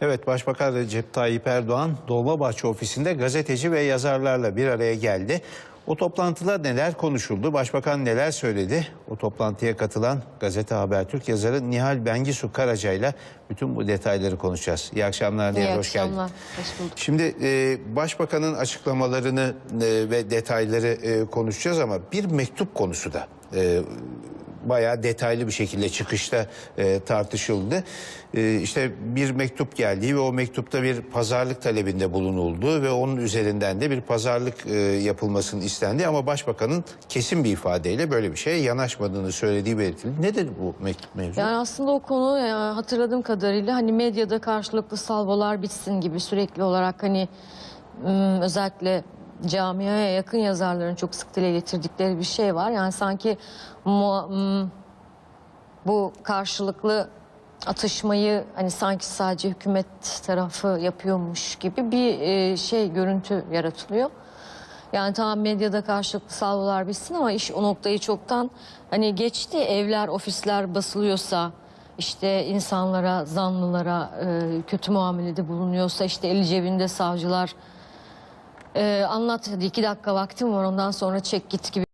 Evet Başbakan Recep Tayyip Erdoğan Dolmabahçe ofisinde gazeteci ve yazarlarla bir araya geldi. O toplantıda neler konuşuldu? Başbakan neler söyledi? O toplantıya katılan gazete Habertürk yazarı Nihal Bengisu Karaca ile bütün bu detayları konuşacağız. İyi akşamlar Nihal, İyi hoş geldin. akşamlar. Hoş bulduk. Şimdi e, Başbakan'ın açıklamalarını e, ve detayları e, konuşacağız ama bir mektup konusu da e, bayağı detaylı bir şekilde çıkışta e, tartışıldı. E, işte bir mektup geldi ve o mektupta bir pazarlık talebinde bulunuldu ve onun üzerinden de bir pazarlık e, yapılmasının istendi ama Başbakan'ın kesin bir ifadeyle böyle bir şeye yanaşmadığını söylediği belirtildi. Nedir bu mektup mevzu? Yani aslında o konu e, hatırladığım kadarıyla hani medyada karşılıklı salvolar bitsin gibi sürekli olarak hani özellikle camiaya yakın yazarların çok sık dile getirdikleri bir şey var. Yani sanki ım, bu karşılıklı atışmayı hani sanki sadece hükümet tarafı yapıyormuş gibi bir e, şey görüntü yaratılıyor. Yani tamam medyada karşılıklı salvolar bitsin ama iş o noktayı çoktan hani geçti. Evler, ofisler basılıyorsa işte insanlara, zanlılara e, kötü muamelede bulunuyorsa işte eli cebinde savcılar e, anlat hadi iki dakika vaktim var ondan sonra çek git gibi